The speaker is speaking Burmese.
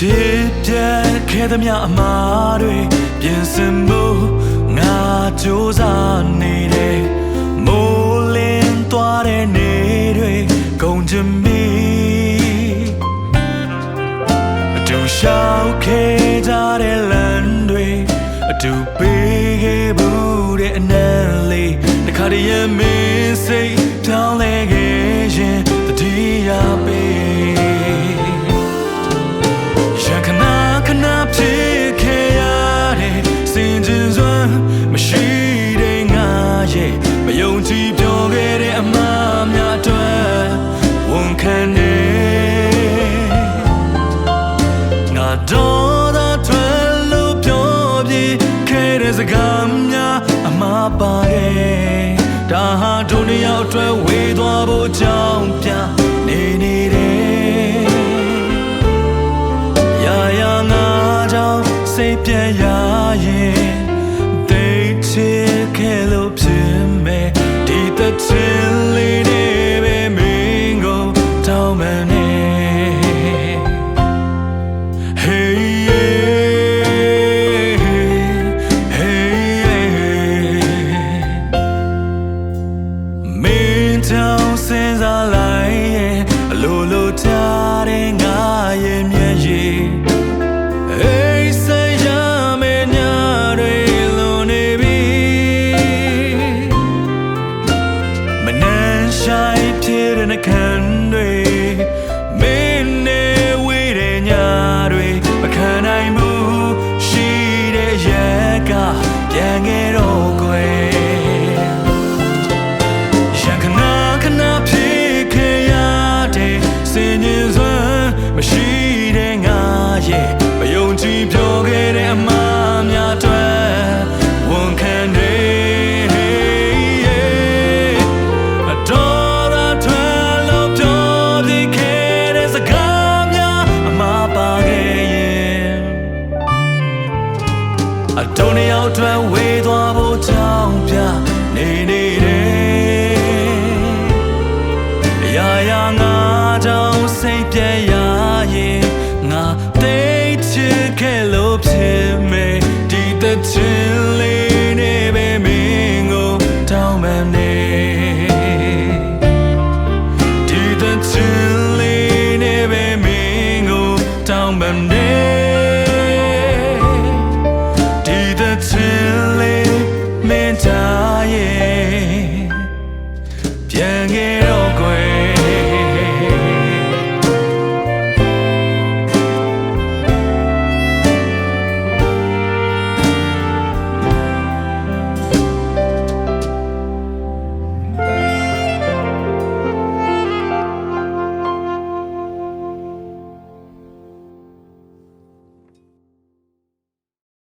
ချစ်ပြတ်ခဲ့သမျှအမှားတွေပြင်ဆင်မှုငါကြိုးစားနေတယ်မိုးလင်းသွားတဲ့နေတွေကုန်ချင်ပြီအတူရှောက်ခဲ့ကြတဲ့လမ်းတွေအတူပေးခဲ့ဘူးတဲ့အနံလေးတစ်ခါတည်းရဲ့မင်းစိတ် ယုံကြည်ပြောခဲ့တဲ့အမှားများအတွက်ဝန်ခံနေငါတော့သာထွက်လို့ပြောပြခဲ့တဲ့စကားများအမှားပါတယ်ဒါဟာဒုနီယောက်အတွက်ဝေသွားဖို့ကြောင်းပြနေနေတယ်ရာရာငါကြောင့်စိတ်ပြည့်ရ ဖြစ်တဲ့နှကန်းတွေမင်းနဲ့ဝေးတဲ့ညတွေမခံနိုင်ဘူးရှိတဲ့ရက်ကပြန်ခဲ့တော့ကွယ်ရန်ခနာခနာဖြစ်ခဲ့ရတဲ့စင်ញင်စွမ်းမရှိတဲ့ငါရဲ့ အတုံးတစ်ယောက်အတွက်ဝေးသွားဖို့ကြောင်းပြနေနေတယ်အရာရာငါကြောင့်စိတ်ပြည့်ရရင်ငါသိချစ်ခဲ့လို့ဖြစ်မယ်ဒီသက်ချင်းလေးနဲ့ပဲမင်းကိုတောင်းပန်နေဒီသက်ချင်းလေးနဲ့ပဲမင်းကိုတောင်းပန်နေ ရဲ့ပြန်ခဲ့